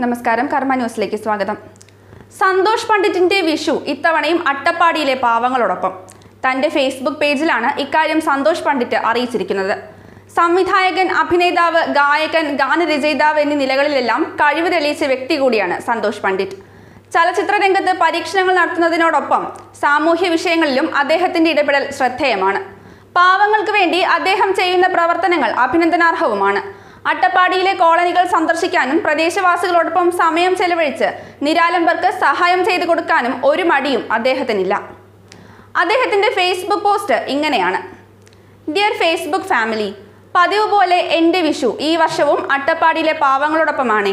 നമസ്കാരം കർമ്മ ന്യൂസിലേക്ക് സ്വാഗതം. സന്തോഷ് പണ്ഡിറ്റിന്റെ വിഷു ഇത്തവണയും അട്ടപ്പാടിയിലെ പാവങ്ങളോടൊപ്പം. തന്റെ ഫേസ്ബുക്ക് പേജിലാണ് ഇക്കാര്യം സന്തോഷ് പണ്ഡിറ്റ് അറിയിച്ചിരിക്കുന്നത്. സംവിധായകൻ അഭിനേതാവ് ഗായകൻ ഗാനരചയിതാവ് എന്നീ നിലകളിലെല്ലാം കഴിവ് തെളിയിച്ച വ്യക്തി കൂടിയാണ് സന്തോഷ് പണ്ഡിറ്റ്. ചലച്ചിത്ര രംഗത്ത് പരീക്ഷണങ്ങൾ നടത്തുന്നതിനോടൊപ്പം സാമൂഹ്യ വിഷയങ്ങളിലും അദ്ദേഹത്തിന്റെ ഇടപെടൽ ശ്രദ്ധേയമാണ്. പാവങ്ങൾക്ക് വേണ്ടി അദ്ദേഹം ചെയ്യുന്ന പ്രവർത്തനങ്ങൾ അഭിനന്ദനാർഹവുമാണ്. അട്ടപ്പാടിയിലെ കോളനികൾ സന്ദർശിക്കാനും പ്രദേശവാസികളോടൊപ്പം സമയം ചെലവഴിച്ച് നിരാലംബർക്ക് സഹായം ചെയ്തു കൊടുക്കാനും ഒരു മടിയും അദ്ദേഹത്തിനില്ല. അദ്ദേഹത്തിന്റെ ഫേസ്ബുക്ക് പോസ്റ്റ് ഇങ്ങനെയാണ്. ഡിയർ ഫേസ്ബുക്ക് ഫാമിലി പതിവ് പോലെ എന്റെ വിഷു ഈ വർഷവും അട്ടപ്പാടിയിലെ പാവങ്ങളോടൊപ്പമാണ്.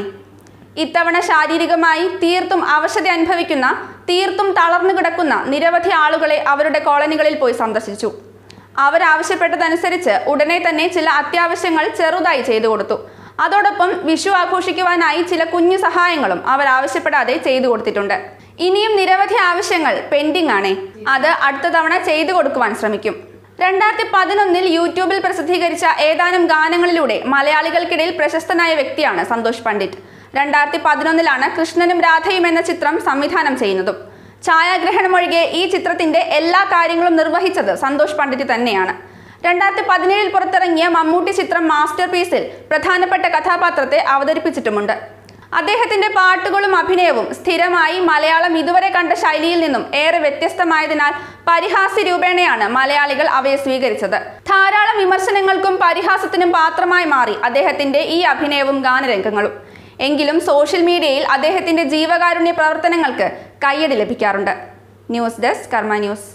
ഇത്തവണ ശാരീരികമായി തീർത്തും അവശത അനുഭവിക്കുന്ന തീർത്തും തളർന്നു കിടക്കുന്ന നിരവധി ആളുകളെ അവരുടെ കോളനികളിൽ പോയി സന്ദർശിച്ചു. അവരാവശ്യപ്പെട്ടതനുസരിച്ച് ഉടനെ തന്നെ ചില അത്യാവശ്യങ്ങൾ ചെറുതായി ചെയ്തു കൊടുത്തു. അതോടൊപ്പം വിഷു ആഘോഷിക്കുവാനായി ചില കുഞ്ഞു സഹായങ്ങളും അവർ ആവശ്യപ്പെടാതെ ചെയ്തു കൊടുത്തിട്ടുണ്ട്. ഇനിയും നിരവധി ആവശ്യങ്ങൾ പെൻഡിംഗ് ആണേ. അത് അടുത്ത തവണ ചെയ്തു കൊടുക്കുവാൻ ശ്രമിക്കും. രണ്ടായിരത്തി പതിനൊന്നിൽ യൂട്യൂബിൽ പ്രസിദ്ധീകരിച്ച ഏതാനും ഗാനങ്ങളിലൂടെ മലയാളികൾക്കിടയിൽ പ്രശസ്തനായ വ്യക്തിയാണ് സന്തോഷ് പണ്ഡിറ്റ്. രണ്ടായിരത്തി പതിനൊന്നിലാണ് കൃഷ്ണനും രാധയും എന്ന ചിത്രം സംവിധാനം ചെയ്യുന്നതും. ഛായാഗ്രഹണമൊഴികെ ഈ ചിത്രത്തിന്റെ എല്ലാ കാര്യങ്ങളും നിർവഹിച്ചത് സന്തോഷ് പണ്ഡിറ്റ് തന്നെയാണ്. രണ്ടായിരത്തി പതിനേഴിൽ പുറത്തിറങ്ങിയ മമ്മൂട്ടി ചിത്രം മാസ്റ്റർ പീസിൽ പ്രധാനപ്പെട്ട കഥാപാത്രത്തെ അവതരിപ്പിച്ചിട്ടുമുണ്ട്. അദ്ദേഹത്തിന്റെ പാട്ടുകളും അഭിനയവും സ്ഥിരമായി മലയാളം ഇതുവരെ കണ്ട ശൈലിയിൽ നിന്നും ഏറെ വ്യത്യസ്തമായതിനാൽ പരിഹാസ്യ രൂപേണയാണ് മലയാളികൾ അവയെ സ്വീകരിച്ചത്. ധാരാളം വിമർശനങ്ങൾക്കും പരിഹാസത്തിനും പാത്രമായി മാറി അദ്ദേഹത്തിന്റെ ഈ അഭിനയവും ഗാനരംഗങ്ങളും. എങ്കിലും സോഷ്യൽ മീഡിയയിൽ അദ്ദേഹത്തിന്റെ ജീവകാരുണ്യ പ്രവർത്തനങ്ങൾക്ക് കയ്യടി ലഭിക്കാറുണ്ട്. News desk Karma news.